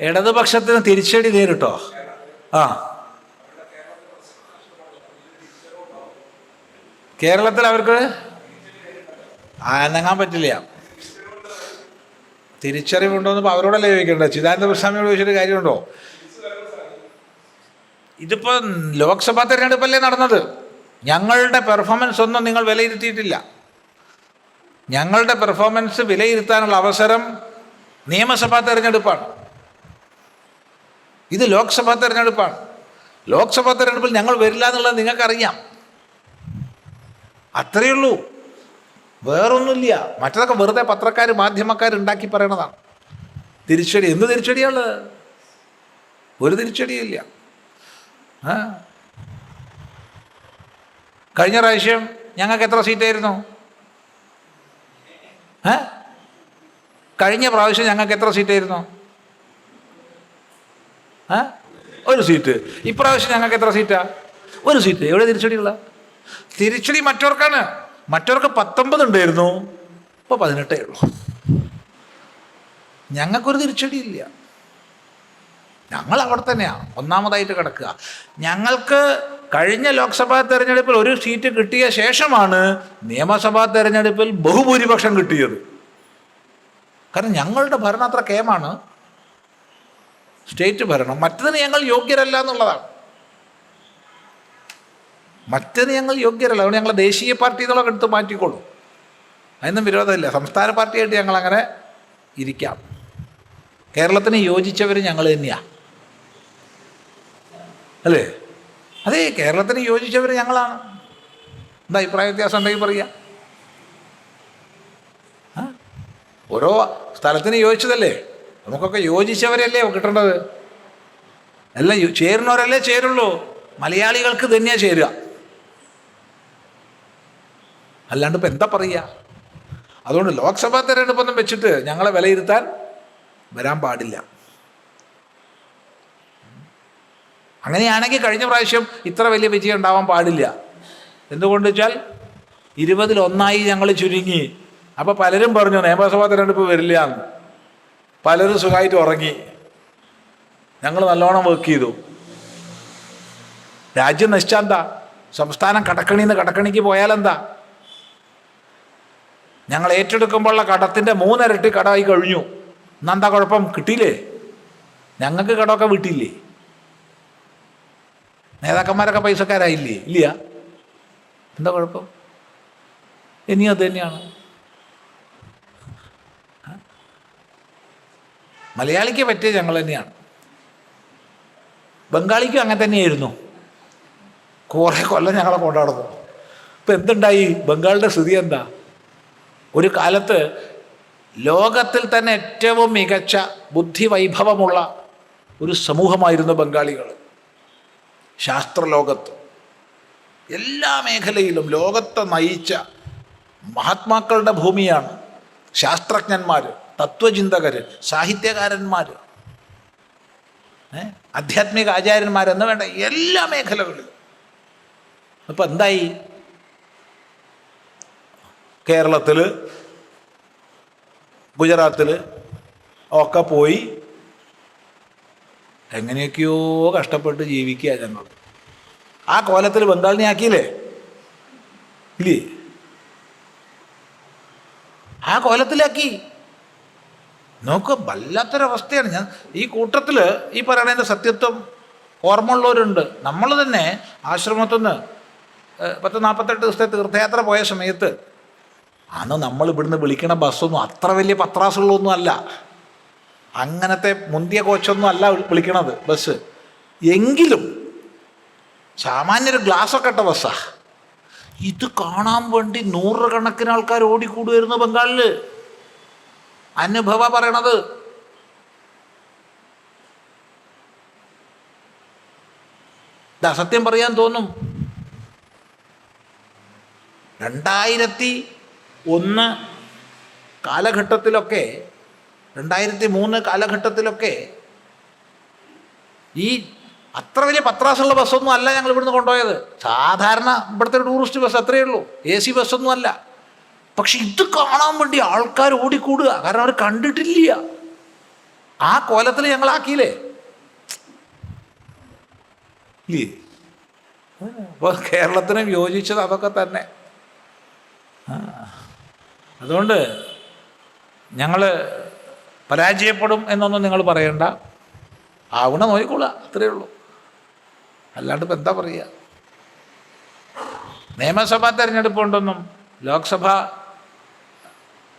ഇടതുപക്ഷത്തിന് തിരിച്ചടി നേരിട്ടോ ആ. കേരളത്തിൽ അവർക്ക് അനങ്ങാൻ പറ്റില്ല. തിരിച്ചറിവുണ്ടോന്ന് എന്ന് അവരോടല്ലേ ചോദിക്കേണ്ടത്? ചിദാനന്ദ സ്വാമിയോട് ചോദിച്ചിട്ട് കാര്യമുണ്ടോ? ഇതിപ്പോ ലോക്സഭാ തെരഞ്ഞെടുപ്പല്ലേ നടന്നത്. ഞങ്ങളുടെ പെർഫോമൻസ് ഒന്നും നിങ്ങൾ വിലയിരുത്തിയിട്ടില്ല. ഞങ്ങളുടെ പെർഫോമൻസ് വിലയിരുത്താനുള്ള അവസരം നിയമസഭാ തെരഞ്ഞെടുപ്പാണ്. ഇത് ലോക്സഭാ തെരഞ്ഞെടുപ്പാണ്. ലോക്സഭാ തെരഞ്ഞെടുപ്പിൽ ഞങ്ങൾ വരില്ല എന്നുള്ളത് നിങ്ങൾക്കറിയാം. അത്രയേ ഉള്ളൂ. വേറൊന്നുമില്ല. മറ്റതൊക്കെ വെറുതെ പത്രക്കാർ മാധ്യമക്കാർ ഉണ്ടാക്കി പറയണതാണ്. തിരിച്ചടി എന്ത് തിരിച്ചടിയാണ് ഒരു തിരിച്ചടിയില്ല കഴിഞ്ഞ പ്രാവശ്യം ഞങ്ങൾക്ക് എത്ര സീറ്റായിരുന്നു? കഴിഞ്ഞ പ്രാവശ്യം ഞങ്ങൾക്ക് എത്ര സീറ്റായിരുന്നു? ഒരു സീറ്റ്. ഇപ്രാവശ്യം ഞങ്ങൾക്ക് എത്ര സീറ്റാ? ഒരു സീറ്റ്. എവിടെ തിരിച്ചടിയുള്ള തിരിച്ചടി മറ്റവർക്കാണ്. മറ്റവർക്ക് പത്തൊമ്പത് ഉണ്ടായിരുന്നു. ഇപ്പോൾ പതിനെട്ടേ ഉള്ളൂ. ഞങ്ങൾക്കൊരു തിരിച്ചടിയില്ല. ഞങ്ങൾ അവിടെ തന്നെയാണ് ഒന്നാമതായിട്ട് കിടക്കുക. ഞങ്ങൾക്ക് കഴിഞ്ഞ ലോക്സഭാ തെരഞ്ഞെടുപ്പിൽ ഒരു സീറ്റ് കിട്ടിയ ശേഷമാണ് നിയമസഭാ തെരഞ്ഞെടുപ്പിൽ ബഹുഭൂരിപക്ഷം കിട്ടിയത്. കാരണം ഞങ്ങളുടെ ഭരണം അത്ര കേമാണ്. സ്റ്റേറ്റ് ഭരണം മറ്റതിന് ഞങ്ങൾ യോഗ്യരല്ല എന്നുള്ളതാണ്. മറ്റതിന് ഞങ്ങൾ യോഗ്യരല്ല. അതുകൊണ്ട് ഞങ്ങൾ ദേശീയ പാർട്ടി എന്നുള്ള എടുത്ത് മാറ്റിക്കോളൂ. അതിനൊന്നും വിരോധമില്ല. സംസ്ഥാന പാർട്ടിയായിട്ട് ഞങ്ങൾ അങ്ങനെ ഇരിക്കാം. കേരളത്തിന് യോജിച്ചവർ ഞങ്ങൾ തന്നെയാണ് അല്ലേ? അതെ കേരളത്തിന് യോജിച്ചവർ ഞങ്ങളാണ്. എന്താ അഭിപ്രായ വ്യത്യാസം ഉണ്ടെങ്കിൽ പറയുക ഓരോ സ്ഥലത്തിന് യോജിച്ചതല്ലേ? നമുക്കൊക്കെ യോജിച്ചവരല്ലേ കിട്ടേണ്ടത്? എല്ലാം ചേരുന്നവരല്ലേ ചേരുള്ളൂ. മലയാളികൾക്ക് തന്നെയാണ് ചേരുക. അല്ലാണ്ട് ഇപ്പം എന്താ പറയുക? അതുകൊണ്ട് ലോക്സഭാ തെരഞ്ഞെടുപ്പൊന്നും വെച്ചിട്ട് ഞങ്ങളെ വിലയിരുത്താൻ വരാൻ പാടില്ല. അങ്ങനെയാണെങ്കിൽ കഴിഞ്ഞ പ്രാവശ്യം ഇത്ര വലിയ വിജയം ഉണ്ടാവാൻ പാടില്ല. എന്തുകൊണ്ട് വെച്ചാൽ ഇരുപതിലൊന്നായി ഞങ്ങൾ ചുരുങ്ങി. അപ്പോൾ പലരും പറഞ്ഞു നിയമസഭാ തെരഞ്ഞെടുപ്പ് വരില്ല എന്ന്. പലരും സുഖമായിട്ട് ഉറങ്ങി. ഞങ്ങൾ നല്ലോണം വർക്ക് ചെയ്തു. രാജ്യം നശിച്ചാന്താ സംസ്ഥാനം കടക്കണിന്ന് കടക്കണിക്ക് പോയാലെന്താ? ഞങ്ങൾ ഏറ്റെടുക്കുമ്പോഴുള്ള കടത്തിന്റെ മൂന്നരട്ടി കടമായി കഴിഞ്ഞു. ഇന്നെന്താ കുഴപ്പം? കിട്ടിയില്ലേ? ഞങ്ങൾക്ക് കടമൊക്കെ വിട്ടില്ലേ നേതാക്കന്മാരൊക്കെ പൈസക്കാരായില്ലേ? ഇല്ല. എന്താ കുഴപ്പം? ഇനിയും അത് തന്നെയാണ്. മലയാളിക്ക് പറ്റിയ ഞങ്ങൾ തന്നെയാണ്. ബംഗാളിക്കും അങ്ങനെ തന്നെയായിരുന്നു. കുറേ കൊല്ലം ഞങ്ങളെ കൊണ്ടാടുന്നു. ഇപ്പം എന്തുണ്ടായി? ബംഗാളിന്റെ സ്ഥിതി എന്താ? ഒരു കാലത്ത് ലോകത്തിൽ തന്നെ ഏറ്റവും മികച്ച ബുദ്ധിവൈഭവമുള്ള ഒരു സമൂഹമായിരുന്നു ബംഗാളികൾ. ശാസ്ത്രലോകത്ത്. എല്ലാ മേഖലയിലും ലോകത്തെ നയിച്ച മഹാത്മാക്കളുടെ ഭൂമിയാണ് ശാസ്ത്രജ്ഞന്മാർ തത്വചിന്തകർ സാഹിത്യകാരന്മാർ ആധ്യാത്മിക ആചാര്യന്മാരെന്ന് വേണ്ട എല്ലാ മേഖലകളിലും. അപ്പം എന്തായി? കേരളത്തിൽ ഗുജറാത്തിൽ ഒക്കെ പോയി എങ്ങനെയൊക്കെയോ കഷ്ടപ്പെട്ട് ജീവിക്കുക ഞങ്ങൾ ആ കോലത്തിൽ ബംഗാളിനെ ആക്കിയില്ലേ? ഇല്ലേ? ആ കോലത്തിലാക്കി. നോക്ക് വല്ലാത്തൊരവസ്ഥയാണ്. ഞാൻ ഈ കൂട്ടത്തിൽ ഈ പറയണതിന്റെ സത്യത്വം ഓർമ്മയുള്ളവരുണ്ട്. നമ്മൾ തന്നെ ആശ്രമത്തിൽ പത്ത് നാൽപ്പത്തെട്ട് ദിവസത്തെ തീർത്ഥയാത്ര പോയ സമയത്ത് അന്ന് നമ്മൾ ഇവിടുന്ന് വിളിക്കണ ബസ്സൊന്നും അത്ര വലിയ പത്രാസുകളൊന്നും അല്ല. അങ്ങനത്തെ മുന്തിയ കോച്ചൊന്നും അല്ല വിളിക്കണത് ബസ്. എങ്കിലും സാമാന്യൊരു ഗ്ലാസ്സൊക്കെ ഇട്ട ബസ്സാ. ഇത് കാണാൻ വേണ്ടി നൂറുകണക്കിന് ആൾക്കാർ ഓടിക്കൂടുമായിരുന്നു ബംഗാളിൽ അനുഭവ പറയണത്. അസത്യം പറയാൻ തോന്നും. രണ്ടായിരത്തി ഒന്ന് കാലഘട്ടത്തിലൊക്കെ രണ്ടായിരത്തി മൂന്ന് കാലഘട്ടത്തിലൊക്കെ ഈ അത്ര വലിയ പത്രാസുള്ള ബസ്സൊന്നും അല്ല ഞങ്ങൾ ഇവിടുന്ന് കൊണ്ടുപോയത്. സാധാരണ ഇവിടുത്തെ ടൂറിസ്റ്റ് ബസ് അത്രയേ ഉള്ളൂ. എ സി ബസ്സൊന്നും അല്ല. പക്ഷെ ഇത് കാണാൻ വേണ്ടി ആൾക്കാർ ഓടിക്കൂടുക. കാരണം അവർ കണ്ടിട്ടില്ല. ആ കോലത്തിൽ ഞങ്ങളാക്കിയില്ലേ ഇല്ലേ? അപ്പോൾ കേരളത്തിനും യോജിച്ചത് അതൊക്കെ തന്നെ. അതുകൊണ്ട് ഞങ്ങൾ പരാജയപ്പെടും എന്നൊന്നും നിങ്ങൾ പറയണ്ട. ആവണ നോക്കിക്കൊള്ളുക അത്രയേ ഉള്ളൂ. അല്ലാണ്ട് ഇപ്പം എന്താ പറയുക? നിയമസഭാ തെരഞ്ഞെടുപ്പ് കൊണ്ടൊന്നും ലോക്സഭ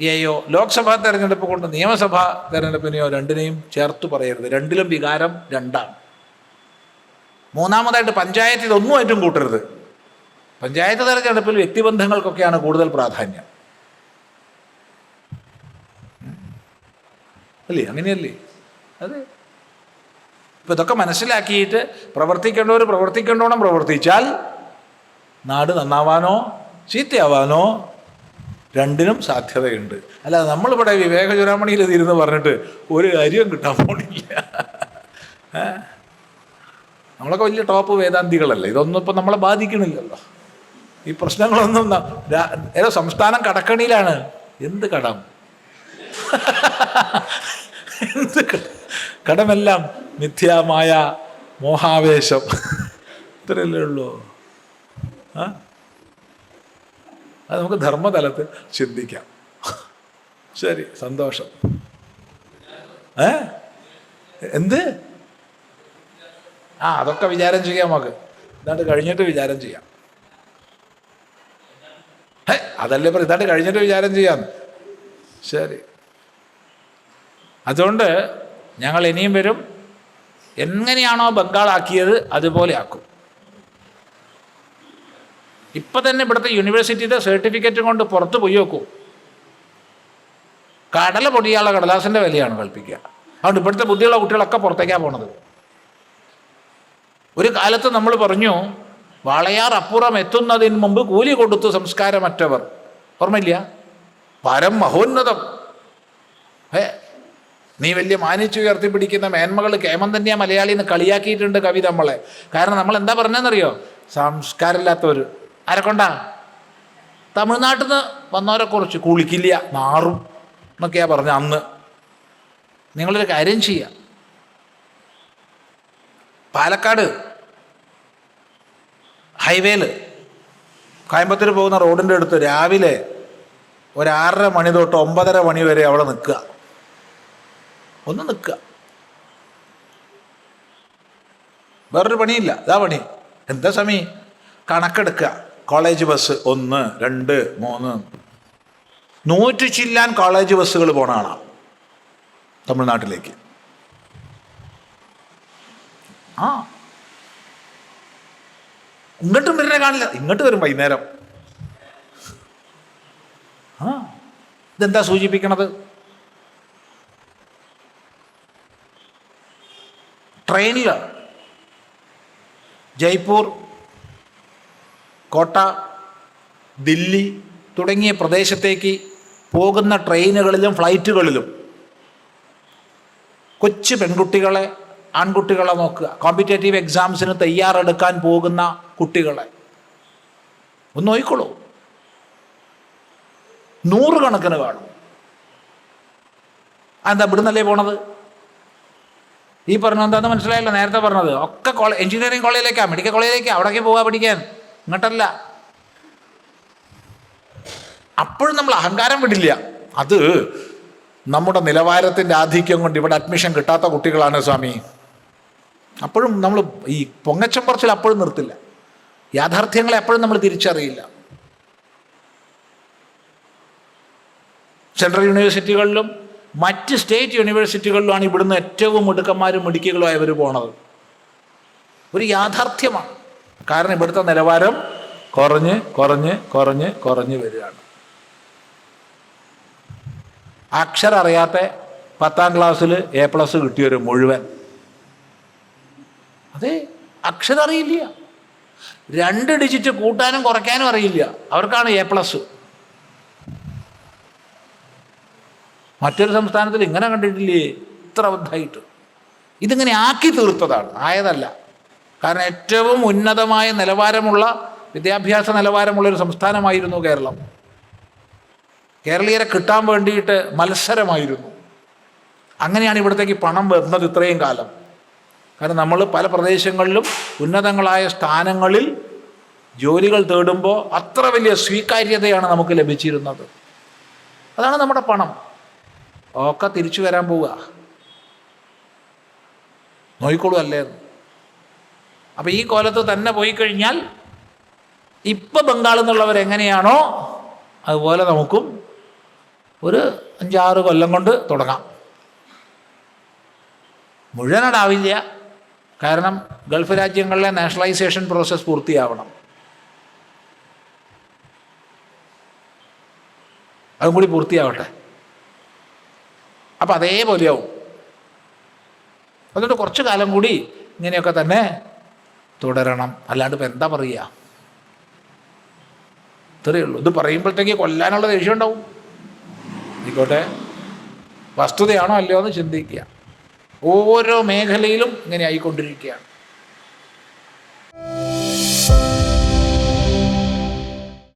യെയോ ലോക്സഭാ തെരഞ്ഞെടുപ്പ് കൊണ്ട് നിയമസഭാ തെരഞ്ഞെടുപ്പിനെയോ രണ്ടിനെയും ചേർത്ത് പറയരുത്. രണ്ടിലും വികാരം രണ്ടാണ്. മൂന്നാമതായിട്ട് പഞ്ചായത്ത് ഇതൊന്നുമായിട്ടും കൂട്ടരുത്. പഞ്ചായത്ത് തെരഞ്ഞെടുപ്പിൽ വ്യക്തിബന്ധങ്ങൾക്കൊക്കെയാണ് കൂടുതൽ പ്രാധാന്യം. അല്ലേ? അങ്ങനെയല്ലേ? അതെ. ഇപ്പം ഇതൊക്കെ മനസ്സിലാക്കിയിട്ട് പ്രവർത്തിക്കേണ്ടവർ പ്രവർത്തിക്കേണ്ടോണം പ്രവർത്തിച്ചാൽ നാട് നന്നാവാനോ ചീത്തയാവാനോ രണ്ടിനും സാധ്യതയുണ്ട്. അല്ല നമ്മളിവിടെ വിവേക ചുരാമണിയിൽ ഇരുന്ന് പറഞ്ഞിട്ട് ഒരു കാര്യവും കിട്ടാൻ പോണില്ല? നമ്മളൊക്കെ വലിയ ടോപ്പ് വേദാന്തികളല്ലേ? ഇതൊന്നും ഇപ്പം നമ്മളെ ബാധിക്കണില്ലല്ലോ. ഈ പ്രശ്നങ്ങളൊന്നും ഏതോ സംസ്ഥാനം കടക്കണിയിലാണ്. എന്ത് കടം? എന്ത് കടം? കടമെല്ലാം മിഥ്യാമായ മോഹാവേശം. ഇത്രയല്ലേ ഉള്ളൂ. ആ? അത് നമുക്ക് ധർമ്മതലത്തിൽ ചിന്തിക്കാം. ശരി സന്തോഷം. ഏ? എന്ത്? ആ അതൊക്കെ വിചാരം ചെയ്യാം നമുക്ക്. ഇതാണ്ട് കഴിഞ്ഞിട്ട് വിചാരം ചെയ്യാം. ഹേ അതല്ലേ പറ ഇതാണ്ട് കഴിഞ്ഞിട്ട് വിചാരം ചെയ്യാം. ശരി. അതുകൊണ്ട് ഞങ്ങൾ ഇനിയും വരും. എങ്ങനെയാണോ ബംഗാൾ ആക്കിയത് അതുപോലെ ആക്കും. ഇപ്പം തന്നെ ഇവിടുത്തെ യൂണിവേഴ്സിറ്റിയുടെ സർട്ടിഫിക്കറ്റ് കൊണ്ട് പുറത്ത് പോയി നോക്കൂ. കടല പൊടിയാനുള്ള കടലാസിന്റെ വിലയാണ് കൽപ്പിക്കുക. അതുകൊണ്ട് ഇവിടുത്തെ ബുദ്ധിയുള്ള കുട്ടികളൊക്കെ പുറത്തേക്കാണ് പോണത്. ഒരു കാലത്ത് നമ്മൾ പറഞ്ഞു വളയാർ അപ്പുറം എത്തുന്നതിന് മുമ്പ് കൂലി കൊടുത്തു സംസ്കാരമറ്റവർ. ഓർമ്മയില്ല? പരം മഹോന്നതം. ഏ നീ വലിയ മാനിച്ചു ഉയർത്തി പിടിക്കുന്ന മേന്മകൾ കേമം തന്നെയാ മലയാളി എന്ന് കളിയാക്കിയിട്ടുണ്ട് കവി നമ്മളെ. കാരണം നമ്മൾ എന്താ പറഞ്ഞതെന്നറിയോ? സംസ്കാരമില്ലാത്തവർ ആരെക്കൊണ്ടാ തമിഴ്നാട്ടിൽ നിന്ന് വന്നവരെ കുറച്ച് കുളിക്കില്ല മാറും എന്നൊക്കെയാ പറഞ്ഞ അന്ന്. നിങ്ങളൊരു കാര്യം ചെയ്യുക പാലക്കാട് ഹൈവേയിൽ കോയമ്പത്തൂർ പോകുന്ന റോഡിന്റെ അടുത്ത് രാവിലെ ഒരു ആറര മണി തൊട്ട് ഒമ്പതര മണി വരെ അവിടെ നിൽക്കുക. ഒന്ന് നിൽക്കുക. വേറൊരു പണിയില്ല. ഇതാ പണി. എന്താ സമയം കണക്കെടുക്കുക. കോളേജ് ബസ് ഒന്ന് രണ്ട് മൂന്ന്. നൂറ്റി ചില്ലാൻ കോളേജ് ബസ്സുകൾ പോണ കാണാം തമിഴ്നാട്ടിലേക്ക്. ആ. ഇങ്ങോട്ടും വരുന്ന കാണില്ല. ഇങ്ങോട്ട് വരും വൈകുന്നേരം. ആ. ഇതെന്താ സൂചിപ്പിക്കണത്? ട്രെയിനിൽ ജയ്പൂർ കോട്ട ദില്ലി തുടങ്ങിയ പ്രദേശത്തേക്ക് പോകുന്ന ട്രെയിനുകളിലും ഫ്ലൈറ്റുകളിലും കൊച്ചു പെൺകുട്ടികളെ ആൺകുട്ടികളെ നോക്കുക. കോമ്പറ്റേറ്റീവ് എക്സാംസിന് തയ്യാറെടുക്കാൻ പോകുന്ന കുട്ടികളെ ഒന്ന് നോക്കിക്കോളൂ. നൂറുകണക്കിന് കാണും. എന്താ ഇവിടുന്നല്ലേ പോണത്? ഈ പറഞ്ഞ എന്താന്ന് മനസ്സിലായല്ലോ നേരത്തെ പറഞ്ഞത്. ഒക്കെ എഞ്ചിനീയറിംഗ് കോളേജിലേക്കാണ് മെഡിക്കൽ കോളേജിലേക്കാണ് അവിടേക്ക് പോവാ പഠിക്കാൻ. ഇങ്ങോട്ടല്ല. അപ്പോഴും നമ്മൾ അഹങ്കാരം വിടില്ല. അത് നമ്മുടെ നിലവാരത്തിന്റെ ആധിക്യം കൊണ്ട് ഇവിടെ അഡ്മിഷൻ കിട്ടാത്ത കുട്ടികളാണ് സ്വാമി. അപ്പോഴും നമ്മൾ ഈ പൊങ്ങച്ചം പറച്ചിൽ അപ്പോഴും നിർത്തില്ല. യാഥാർത്ഥ്യങ്ങളെ എപ്പോഴും നമ്മൾ തിരിച്ചറിയില്ല. സെൻട്രൽ യൂണിവേഴ്സിറ്റികളിലും മറ്റ് സ്റ്റേറ്റ് യൂണിവേഴ്സിറ്റികളിലുമാണ് ഇവിടുന്ന് ഏറ്റവും മിടുക്കന്മാരും മിടുക്കികളുമായവർ പോണത്. ഒരു യാഥാർത്ഥ്യമാണ്. കാരണം ഇവിടുത്തെ നിലവാരം കുറഞ്ഞ് കുറഞ്ഞ് കുറഞ്ഞ് കുറഞ്ഞ് വരികയാണ്. അക്ഷരം അറിയാത്ത പത്താം ക്ലാസ്സിൽ എ പ്ലസ് കിട്ടിയൊരു മുഴുവൻ. അതെ അക്ഷരം അറിയില്ല. രണ്ട് ഡിജിറ്റ് കൂട്ടാനും കുറയ്ക്കാനും അറിയില്ല. അവർക്കാണ് എ പ്ലസ് മറ്റൊരു സംസ്ഥാനത്തിൽ ഇങ്ങനെ കണ്ടിട്ടില്ലേ? ഇത്ര ബദ്ധായിട്ട്. ഇതിങ്ങനെ ആക്കി തീർത്തതാണ്. ആയതല്ല. കാരണം ഏറ്റവും ഉന്നതമായ നിലവാരമുള്ള വിദ്യാഭ്യാസ നിലവാരമുള്ള ഒരു സംസ്ഥാനമായിരുന്നു കേരളം. കേരളീയരെ കിട്ടാൻ വേണ്ടിയിട്ട് മത്സരമായിരുന്നു. അങ്ങനെയാണ് ഇവിടത്തേക്ക് പണം വരുന്നത് ഇത്രയും കാലം. കാരണം നമ്മൾ പല പ്രദേശങ്ങളിലും ഉന്നതങ്ങളായ സ്ഥാനങ്ങളിൽ ജോലികൾ തേടുമ്പോൾ അത്ര വലിയ സ്വീകാര്യതയാണ് നമുക്ക് ലഭിച്ചിരുന്നത്. അതാണ് നമ്മുടെ പണം. ഒക്കെ തിരിച്ചു വരാൻ പോവുക. നോയിക്കോളൂ അല്ലേ അപ്പം ഈ കോലത്ത് തന്നെ പോയി കഴിഞ്ഞാൽ ഇപ്പം ബംഗാളിൽ നിന്നുള്ളവർ എങ്ങനെയാണോ അതുപോലെ നമുക്കും ഒരു അഞ്ചാറ് കൊല്ലം കൊണ്ട് തുടങ്ങാം. മുഴുവനടാവില്ല കാരണം ഗൾഫ് രാജ്യങ്ങളിലെ നാഷണലൈസേഷൻ പ്രോസസ്സ് പൂർത്തിയാവണം. അതും കൂടി പൂർത്തിയാവട്ടെ. അപ്പം അതേപോലെയാവും. അതുകൊണ്ട് കുറച്ച് കാലം കൂടി ഇങ്ങനെയൊക്കെ തന്നെ തുടരണം. അല്ലാണ്ട് ഇപ്പം എന്താ പറയുക? ഇത്രയേ ഉള്ളൂ. ഇത് പറയുമ്പോഴത്തേക്ക് കൊല്ലാനുള്ള ദേഷ്യം ഉണ്ടാവും. ആയിക്കോട്ടെ. വസ്തുതയാണോ അല്ലയോ എന്ന് ചിന്തിക്കുക. ഓരോ മേഖലയിലും ഇങ്ങനെ ആയിക്കൊണ്ടിരിക്കുകയാണ്.